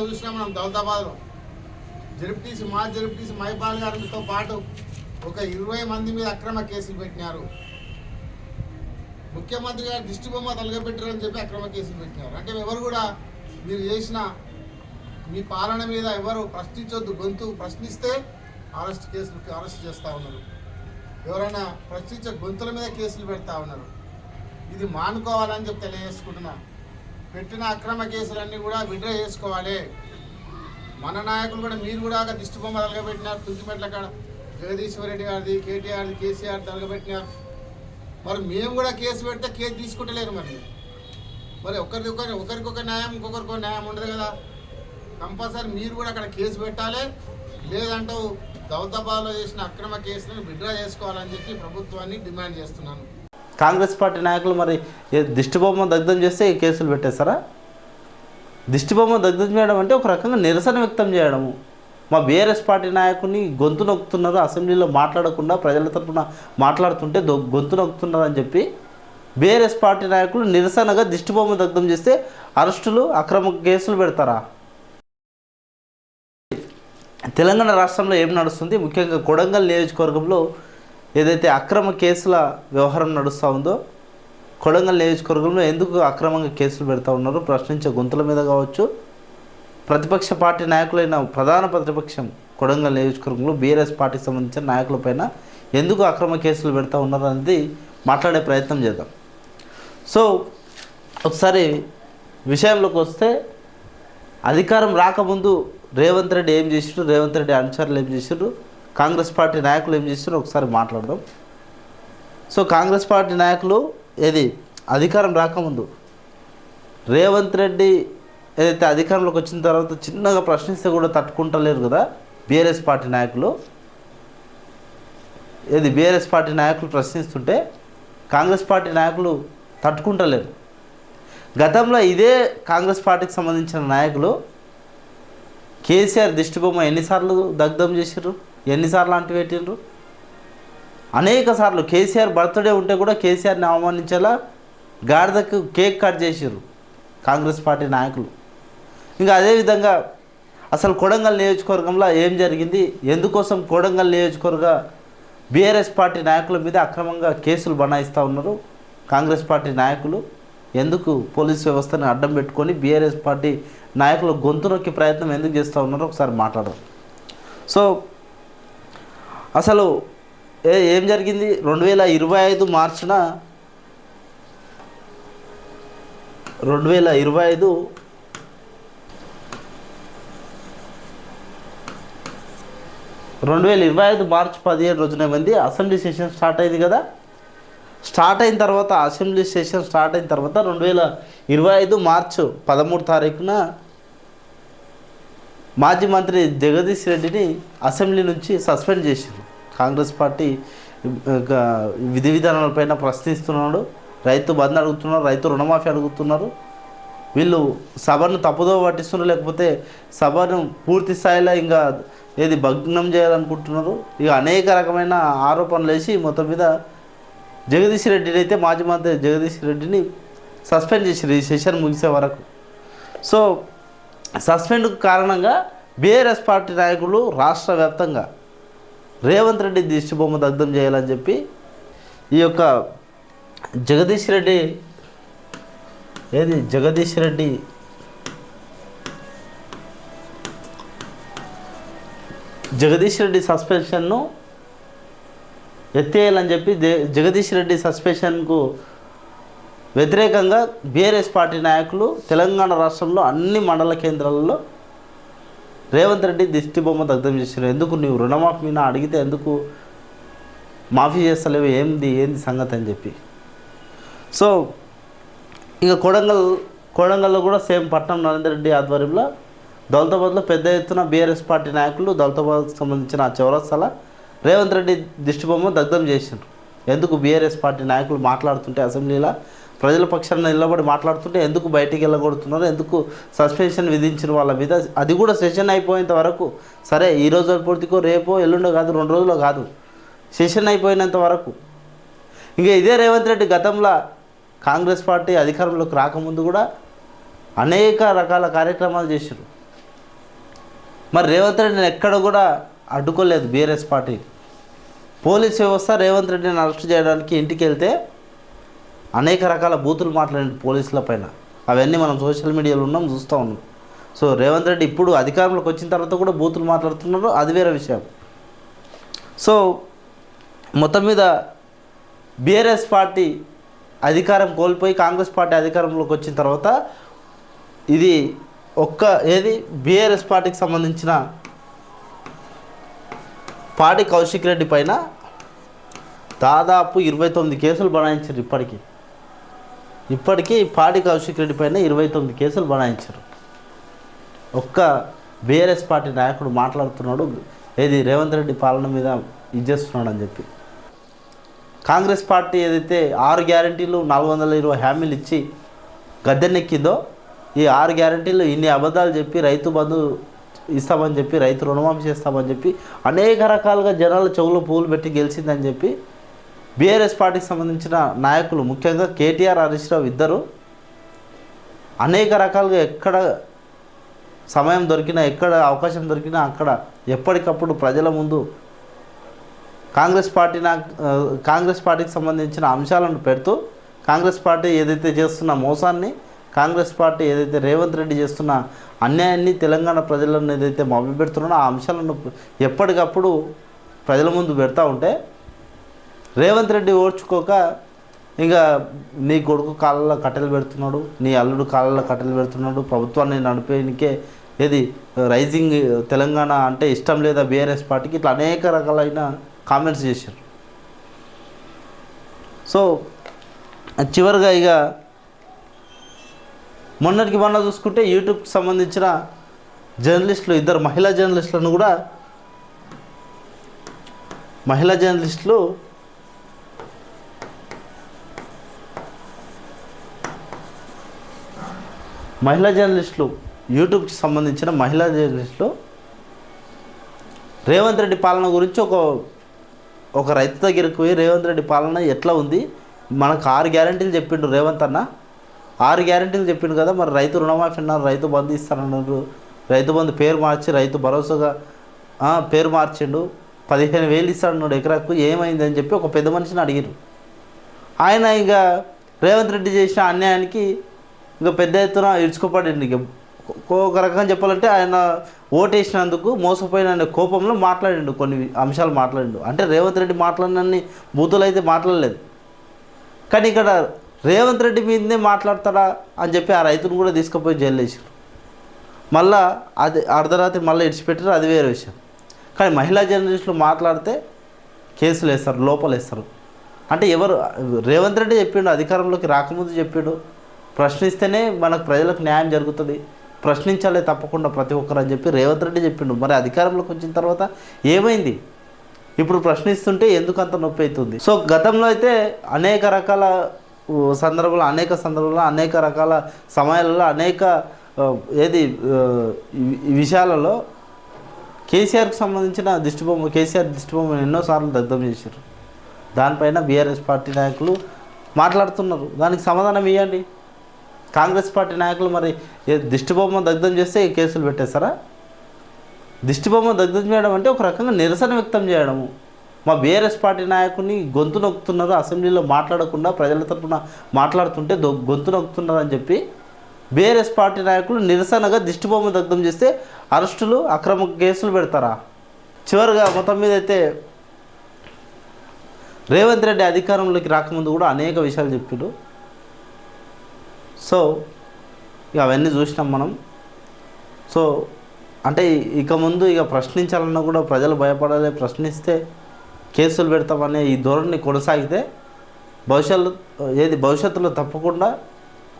మొన్న చూసినాం మనం దౌలతాబాద్లో. జరుపుటీసి మా జరుపుటీసి మైపాల్ గారితో పాటు ఒక ఇరవై మంది మీద అక్రమ కేసులు పెట్టినారు. ముఖ్యమంత్రి గారు దిష్టి బొమ్మ తలగబెట్టారని చెప్పి అక్రమ కేసులు పెట్టినారు. అంటే ఎవరు కూడా మీరు చేసిన మీ పాలన మీద ఎవరు ప్రశ్నించొద్దు. గొంతు ప్రశ్నిస్తే అరెస్ట్ కేసులు అరెస్ట్ చేస్తూ ఉన్నారు. ఎవరైనా ప్రశ్నించే గొంతుల మీద కేసులు పెడతా ఉన్నారు. ఇది మానుకోవాలని చెప్పి తెలియజేసుకుంటున్నా. పెట్టిన అక్రమ కేసులన్నీ కూడా విడ్రా చేసుకోవాలి. మన నాయకులు కూడా మీరు కూడా ఒక దిష్టి బొమ్మ తలగబెట్టినారు. తుంచిమెట్ల కాడ జగదీశ్వరరెడ్డి గారిది కేటీఆర్ది కేసీఆర్ తలగబెట్టినారు. మరి మేము కూడా కేసు పెడితే కేసు తీసుకుంటలేరు మరి. మరి ఒకరికి ఒకరి ఒకరికొక న్యాయం ఇంకొకరికొక న్యాయం ఉండదు కదా. కంపల్సరీ మీరు కూడా అక్కడ కేసు పెట్టాలి. లేదంటూ దౌతబాలో చేసిన అక్రమ కేసులను విడ్రా చేసుకోవాలని చెప్పి ప్రభుత్వాన్ని డిమాండ్ చేస్తున్నాను. కాంగ్రెస్ పార్టీ నాయకులు మరి దిష్టిబొమ్మ దగ్ధం చేస్తే ఈ కేసులు పెట్టేస్తారా? దిష్టిబొమ్మ దగ్ధం చేయడం అంటే ఒక రకంగా నిరసన వ్యక్తం చేయడము. మా బీఆర్ఎస్ పార్టీ నాయకుని గొంతు నొక్కుతున్నారు అసెంబ్లీలో మాట్లాడకుండా ప్రజల తరపున మాట్లాడుతుంటే గొంతు నొక్కుతున్నారు అని చెప్పి బీఆర్ఎస్ పార్టీ నాయకులు నిరసనగా దిష్టిబొమ్మ దగ్ధం చేస్తే అరెస్టులు అక్రమ కేసులు పెడతారా? తెలంగాణ రాష్ట్రంలో ఏం నడుస్తుంది? ముఖ్యంగా కొడంగల్ నియోజకవర్గంలో ఏదైతే అక్రమ కేసుల వ్యవహారం నడుస్తూ ఉందో కొడంగల్ నియోజకవర్గంలో ఎందుకు అక్రమంగా కేసులు పెడతా ఉన్నారో ప్రశ్నించే గుంతల మీద కావచ్చు. ప్రతిపక్ష పార్టీ నాయకులైన ప్రధాన ప్రతిపక్షం కొడంగల్ నియోజకవర్గంలో బీఆర్ఎస్ పార్టీకి సంబంధించిన నాయకులపైన ఎందుకు అక్రమ కేసులు పెడతా ఉన్నారు అనేది మాట్లాడే ప్రయత్నం చేద్దాం. సో ఒకసారి విషయంలోకి వస్తే అధికారం రాకముందు రేవంత్ రెడ్డి ఏం చేసిండ్రు రేవంత్ రెడ్డి అనుచరులు ఏం చేసిండ్రు? కాంగ్రెస్ పార్టీ నాయకులు ఏం చేసిండ్రు ఒకసారి మాట్లాడదాం. సో కాంగ్రెస్ పార్టీ నాయకులు ఏది? అధికారం రాకముందు రేవంత్ రెడ్డి ఏదైతే అధికారంలోకి వచ్చిన తర్వాత చిన్నగా ప్రశ్నిస్తే కూడా తట్టుకుంటలేరు కదా బీఆర్ఎస్ పార్టీ నాయకులు. ఏది? బీఆర్ఎస్ పార్టీ నాయకులు ప్రశ్నిస్తుంటే కాంగ్రెస్ పార్టీ నాయకులు తట్టుకుంటలేరు. గతంలో ఇదే కాంగ్రెస్ పార్టీకి సంబంధించిన నాయకులు కేసీఆర్ దిష్టిబొమ్మ ఎన్నిసార్లు దగ్ధం చేశారు ఎన్నిసార్లు అంటిపెట్టిండ్రు? అనేక సార్లు. కేసీఆర్ బర్త్డే ఉంటే కూడా కేసీఆర్ని అవమానించేలా గాడిదకు కేక్ కట్ చేసిర్రు కాంగ్రెస్ పార్టీ నాయకులు. ఇంకా అదేవిధంగా అసలు కొడంగల్ నియోజకవర్గంలో ఏం జరిగింది? ఎందుకోసం కొడంగల్ నియోజకవర్గ బీఆర్ఎస్ పార్టీ నాయకుల మీద అక్రమంగా కేసులు బనాయిస్తూ ఉన్నారు? కాంగ్రెస్ పార్టీ నాయకులు ఎందుకు పోలీస్ వ్యవస్థని అడ్డం పెట్టుకొని బీఆర్ఎస్ పార్టీ నాయకులు గొంతు నొక్కి ప్రయత్నం ఎందుకు చేస్తూ ఉన్నారో ఒకసారి మాట్లాడదాం. సో అసలు ఏ ఏం జరిగింది? రెండు వేల ఇరవై ఐదు మార్చిన రెండు వేల ఇరవై ఐదు రెండు వేల ఇరవై ఐదు మార్చ్ పదిహేడు రోజున ఏమైంది? అసెంబ్లీ సెషన్ స్టార్ట్ అయింది కదా. స్టార్ట్ అయిన తర్వాత అసెంబ్లీ సెషన్ స్టార్ట్ అయిన తర్వాత రెండు వేల ఇరవై ఐదు మార్చు పదమూడు తారీఖున మాజీ మంత్రి జగదీష్ రెడ్డిని అసెంబ్లీ నుంచి సస్పెండ్ చేసింది. కాంగ్రెస్ పార్టీ విధి విధానాలపైన ప్రశ్నిస్తున్నాడు. రైతు బంద్ అడుగుతున్నారు రైతు రుణమాఫీ అడుగుతున్నారు. వీళ్ళు సభను తప్పుదో పట్టిస్తున్నారు లేకపోతే సభను పూర్తి స్థాయిలో ఇంకా ఏది భగ్నం చేయాలనుకుంటున్నారు. ఇక అనేక రకమైన ఆరోపణలు వేసి మొత్తం మీద జగదీష్ రెడ్డిని అయితే మాజీ మంత్రి జగదీష్ రెడ్డిని సస్పెండ్ చేసారు ఈ సెషన్ ముగిసే వరకు. సో సస్పెండ్కు కారణంగా బీఆర్ఎస్ పార్టీ నాయకులు రాష్ట్ర వ్యాప్తంగా రేవంత్ రెడ్డి దిష్టిబొమ్మ దగ్ధం చేయాలని చెప్పి ఈ యొక్క జగదీష్ రెడ్డి ఏది? జగదీష్ రెడ్డి జగదీష్ రెడ్డి సస్పెన్షన్ను ఎత్తేయాలని చెప్పి జగదీష్ రెడ్డి సస్పెన్షన్కు వ్యతిరేకంగా బీఆర్ఎస్ పార్టీ నాయకులు తెలంగాణ రాష్ట్రంలో అన్ని మండల కేంద్రాలలో రేవంత్ రెడ్డి దిష్టిబొమ్మ దగ్ధం చేశారు. ఎందుకు నీవు రుణమాఫీ మీద అడిగితే ఎందుకు మాఫీ చేస్తలేవు? ఏంది? ఏంది సంగతి అని చెప్పి. సో ఇక కొడంగల్ కొడంగల్లో కూడా సేమ్ పట్నం నరేందర్ రెడ్డి ఆధ్వర్యంలో దౌలతాబాద్లో పెద్ద ఎత్తున బీఆర్ఎస్ పార్టీ నాయకులు దౌలతాబాద్కు సంబంధించిన ఆ చౌరస్తాల రేవంత్ రెడ్డి దిష్టిబొమ్మ దగ్ధం చేసిండ్రు ఎందుకు బీఆర్ఎస్ పార్టీ నాయకులు మాట్లాడుతుంటే అసెంబ్లీలో ప్రజల పక్షాన నిలబడి మాట్లాడుతుంటే ఎందుకు బయటికి వెళ్ళగొడుతున్నారు? ఎందుకు సస్పెన్షన్ విధించిన వాళ్ళ మీద? అది కూడా సెషన్ అయిపోయేంత వరకు. సరే ఈ రోజు పూర్తికో రేపో ఎల్లుండో కాదు రెండు రోజుల్లో కాదు. సెషన్ అయిపోయినంత వరకు. ఇంకా ఇదే రేవంత్ రెడ్డి గతంలో కాంగ్రెస్ పార్టీ అధికారంలోకి రాకముందు కూడా అనేక రకాల కార్యక్రమాలు చేశారు మరి రేవంత్ రెడ్డిని ఎక్కడ కూడా అడ్డుకోలేదు బీఆర్ఎస్ పార్టీ. పోలీస్ వ్యవస్థ రేవంత్ రెడ్డిని అరెస్ట్ చేయడానికి ఇంటికి వెళ్తే అనేక రకాల బూతులు మాట్లాడిన పోలీసుల పైన. అవన్నీ మనం సోషల్ మీడియాలో ఉన్నాం చూస్తూ ఉన్నాం. సో రేవంత్ రెడ్డి ఇప్పుడు అధికారంలోకి వచ్చిన తర్వాత కూడా బూతులు మాట్లాడుతున్నారు అది వేరే విషయం. సో మొత్తం మీద బీఆర్ఎస్ పార్టీ అధికారం కోల్పోయి కాంగ్రెస్ పార్టీ అధికారంలోకి వచ్చిన తర్వాత ఇది ఒక్క ఏది? బీఆర్ఎస్ పార్టీకి సంబంధించిన పాటి కౌశిక్ రెడ్డి పైన దాదాపు ఇరవై తొమ్మిది కేసులు బనాయించారు ఇప్పటికీ. ఇప్పటికీ పాడి కౌశిక్ రెడ్డి పైన ఇరవై తొమ్మిది కేసులు బనాయించారు. ఒక్క బీఆర్ఎస్ పార్టీ నాయకుడు మాట్లాడుతున్నాడు ఏది రేవంత్ రెడ్డి పాలన మీద ఇచ్చేస్తున్నాడు అని చెప్పి. కాంగ్రెస్ పార్టీ ఏదైతే ఆరు గ్యారంటీలు నాలుగు వందల ఇరవై హామీలు ఇచ్చి గద్దెనెక్కిందో ఈ ఆరు గ్యారంటీలు ఇన్ని అబద్ధాలు చెప్పి రైతు బంధు ఇస్తామని చెప్పి రైతు రుణమాఫీ చేస్తామని చెప్పి అనేక రకాలుగా జనాల చెవులో పూలు పెట్టి గెలిచిందని చెప్పి బీఆర్ఎస్ పార్టీకి సంబంధించిన నాయకులు ముఖ్యంగా కేటీఆర్ హరీష్ రావు ఇద్దరు అనేక రకాలుగా ఎక్కడ సమయం దొరికినా ఎక్కడ అవకాశం దొరికినా అక్కడ ఎప్పటికప్పుడు ప్రజల ముందు కాంగ్రెస్ పార్టీ కాంగ్రెస్ పార్టీకి సంబంధించిన అంశాలను పెడుతూ కాంగ్రెస్ పార్టీ ఏదైతే చేస్తున్న మోసాన్ని కాంగ్రెస్ పార్టీ ఏదైతే రేవంత్ రెడ్డి చేస్తున్న అన్యాయాన్ని తెలంగాణ ప్రజలను ఏదైతే మభ్యపెడుతున్నారో ఆ అంశాలను ఎప్పటికప్పుడు ప్రజల ముందు పెడతా ఉంటే రేవంత్ రెడ్డి ఓడ్చుకోక ఇంకా నీ కొడుకు కాళ్ళలో కట్టెలు పెడుతున్నాడు నీ అల్లుడు కాళ్ళలో కట్టెలు పెడుతున్నాడు ప్రభుత్వాన్ని నడిపేనికే ఏది రైజింగ్ తెలంగాణ అంటే ఇష్టం లేదా బీఆర్ఎస్ పార్టీకి ఇట్లా అనేక రకాలైన కామెంట్స్ చేశారు. సో చివరిగా ఇక మొన్నటికి మొన్న చూసుకుంటే యూట్యూబ్కి సంబంధించిన జర్నలిస్టులు ఇద్దరు మహిళా జర్నలిస్టులను కూడా మహిళా జర్నలిస్టులు మహిళా జర్నలిస్టులు యూట్యూబ్కి సంబంధించిన మహిళా జర్నలిస్టులు రేవంత్ రెడ్డి పాలన గురించి ఒక ఒక రైతు దగ్గరికి పోయి రేవంత్ రెడ్డి పాలన ఎట్లా ఉంది? మనకు ఆరు గ్యారంటీలు చెప్పిండు రేవంత్ అన్న. ఆరు గ్యారంటీలు చెప్పిండు కదా మరి రైతు రుణమాఫీ అన్నారు రైతు బంధు ఇస్తానన్నారు రైతు బంధు పేరు మార్చి రైతు భరోసాగా పేరు మార్చిండు. పదిహేను వేలు ఇస్తాడు ఎకరాకు ఏమైందని చెప్పి ఒక పెద్ద మనిషిని అడిగారు ఆయన ఇక రేవంత్ రెడ్డి చేసిన అన్యాయానికి ఇంకా పెద్ద ఎత్తున ఇడ్చుకోపడింది ఒక రకంగా చెప్పాలంటే ఆయన ఓటేసినందుకు మోసపోయిన అనే కోపంలో మాట్లాడిండు కొన్ని అంశాలు మాట్లాడిండు. అంటే రేవంత్ రెడ్డి మాట్లాడినన్ని బూతులు అయితే మాట్లాడలేదు. కానీ ఇక్కడ రేవంత్ రెడ్డి మీదనే మాట్లాడతాడా అని చెప్పి ఆ రైతును కూడా తీసుకుపోయి జైలు వేసారు మళ్ళా అది అర్ధరాత్రి మళ్ళీ ఇడిచిపెట్టారు అది వేరే విషయం. కానీ మహిళా జర్నలిస్టులు మాట్లాడితే కేసులు వేస్తారు లోపల వేస్తారు అంటే ఎవరు రేవంత్ రెడ్డి చెప్పిండు అధికారంలోకి రాకముందు చెప్పిండు. ప్రశ్నిస్తేనే మనకు ప్రజలకు న్యాయం జరుగుతుంది. ప్రశ్నించాలి తప్పకుండా ప్రతి ఒక్కరు అని చెప్పి రేవంత్ రెడ్డి చెప్పిండు. మరి అధికారంలోకి వచ్చిన తర్వాత ఏమైంది? ఇప్పుడు ప్రశ్నిస్తుంటే ఎందుకు అంత నొప్పి అవుతుంది? సో గతంలో అయితే అనేక రకాల సందర్భంలో అనేక సందర్భంలో అనేక రకాల సమయాలలో అనేక ఏది విషయాలలో కేసీఆర్కి సంబంధించిన దిష్టిబొమ్మ కేసీఆర్ దిష్టిబొమ్మను ఎన్నోసార్లు దగ్ధం చేశారు. దానిపైన బీఆర్ఎస్ పార్టీ నాయకులు మాట్లాడుతున్నారు. దానికి సమాధానం ఇవ్వండి కాంగ్రెస్ పార్టీ నాయకులు మరి దిష్టిబొమ్మ దగ్ధం చేస్తే కేసులు పెట్టేస్తారా? దిష్టిబొమ్మ దగ్ధం చేయడం అంటే ఒక రకంగా నిరసన వ్యక్తం చేయడము. మా బీఆర్ఎస్ పార్టీ నాయకుని గొంతు నొక్కుతున్నారు అసెంబ్లీలో మాట్లాడకుండా ప్రజల తరఫున మాట్లాడుతుంటే దొ- గొంతు నొక్కుతున్నారు అని చెప్పి బీఆర్ఎస్ పార్టీ నాయకులు నిరసనగా దిష్టిబొమ్మ దగ్ధం చేస్తే అరెస్టులు అక్రమ కేసులు పెడతారా? చివరిగా మొత్తం మీద అయితే రేవంత్ రెడ్డి అధికారంలోకి రాకముందు కూడా అనేక విషయాలు చెప్పిండు. సో ఇక అవన్నీ చూసినాం మనం. సో అంటే ఇక ముందు ఇక ప్రశ్నించాలన్నా కూడా ప్రజలు భయపడాలి ప్రశ్నిస్తే కేసులు పెడతామనే ఈ ధోరణి కొనసాగితే భవిష్యత్తు ఏది భవిష్యత్తులో తప్పకుండా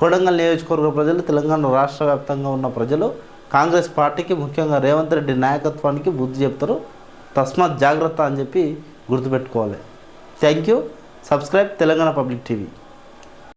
కొడంగల్ నియోజకవర్గ ప్రజలు తెలంగాణ రాష్ట్ర వ్యాప్తంగా ఉన్న ప్రజలు కాంగ్రెస్ పార్టీకి ముఖ్యంగా రేవంత్ రెడ్డి నాయకత్వానికి బుద్ధి చెప్తారు. తస్మాత్ జాగ్రత్త అని చెప్పి గుర్తుపెట్టుకోవాలి. Thank you. Subscribe Telangana public TV.